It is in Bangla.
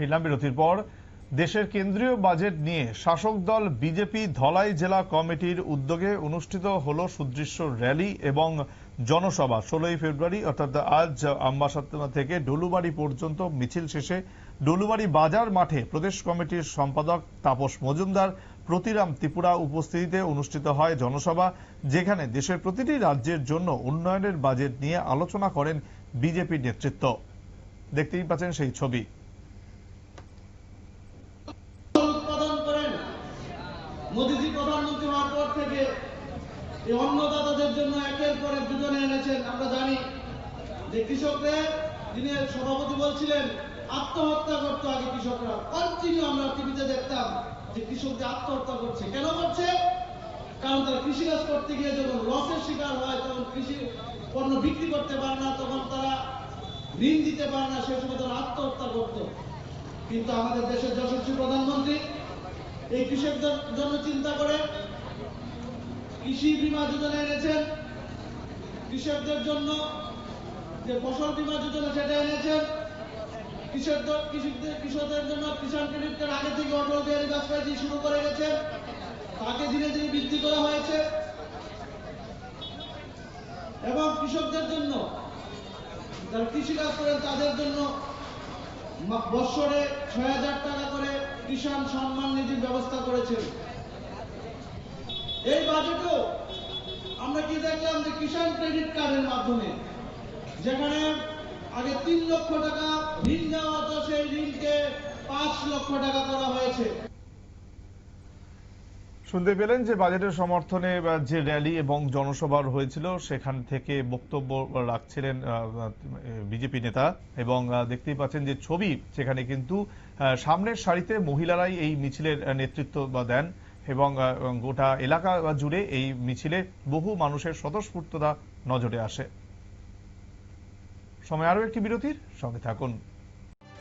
ফিরলাম বিরতির পর। দেশের কেন্দ্রীয় বাজেট নিয়ে শাসক দল বিজেপি ধলাই জেলা কমিটির উদ্যোগে অনুষ্ঠিত হল সুদৃশ্য র্যালি এবং জনসভা। ষোলোই ফেব্রুয়ারি, অর্থাৎ আজ আম্বাসাত্মা থেকে ডলুবাড়ি পর্যন্ত মিছিল শেষে ডলুবাড়ি বাজার মাঠে প্রদেশ কমিটির সম্পাদক তাপস মজুমদার প্রতিরাম ত্রিপুরা উপস্থিতিতে অনুষ্ঠিত হয় জনসভা, যেখানে দেশের প্রতিটি রাজ্যের জন্য উন্নয়নের বাজেট নিয়ে আলোচনা করেন বিজেপির নেতৃত্ব। দেখতেই পাচ্ছেন সেই ছবি। মোদীজি প্রধানমন্ত্রী হওয়ার পর থেকে এই অন্নদাতাদের জন্য একের পর এক যোজনা এনেছেন। আমরা জানি যে কৃষকদের যিনি সভাপতি বলছিলেন, আত্মহত্যা করতো আগে কৃষকরা। কন্টিনিউ আমরা টিভিতে দেখতাম যে কৃষকদের আত্মহত্যা করছে। কেন করছে? কারণ তারা কৃষিকাজ করতে গিয়ে যখন লসের শিকার হয়, তখন কৃষি পণ্য বিক্রি করতে পারে না, তখন তারা ঋণ দিতে পারে না, সে সময় তারা আত্মহত্যা করতো। কিন্তু আমাদের দেশের যশস্বী প্রধানমন্ত্রী এই কৃষকদের জন্য চিন্তা করে কৃষি বীমা যোজনা এনেছেন। কৃষকদের জন্য যে ফসল বীমা যোজনা সেটা এনেছেন। কৃষকদের জন্য কিষাণ ক্রেডিট কার্ড আগে থেকে অটল বিহারী বাজপেয়ী শুরু করে গেছেন তাকে ধীরে ধীরে বৃদ্ধি করা হয়েছে। এবং কৃষকদের জন্য যারা কৃষিকাজ করেন তাদের জন্য বৎসরে ছয় হাজার টাকা করে কিষাণ সম্মান নিধির ব্যবস্থা করেছেন। এই বাজেটেও আমরা কি দেখলাম যে কিষাণ ক্রেডিট কার্ডের মাধ্যমে, যেখানে আগে তিন লক্ষ টাকা ঋণ নেওয়া হতো, সেই ঋণকে পাঁচ লক্ষ টাকা করা হয়েছে। শুনতে পেলেন যে বাজেটের সমর্থনে যে র্যালি এবং জনসভার হয়েছিল, সেখান থেকে বক্তব্য রাখছিলেন বিজেপি নেতা। এবং দেখতেই পাচ্ছেন যে ছবি সেখানে কিন্তু সামনের সারিতে মহিলারাই এই মিছিলের নেতৃত্ব দেন। এবং গোটা এলাকা জুড়ে এই মিছিলে বহু মানুষের স্বতঃস্ফূর্ততা নজরে আসে। সময় আরও একটি বিরতির, সঙ্গে থাকুন।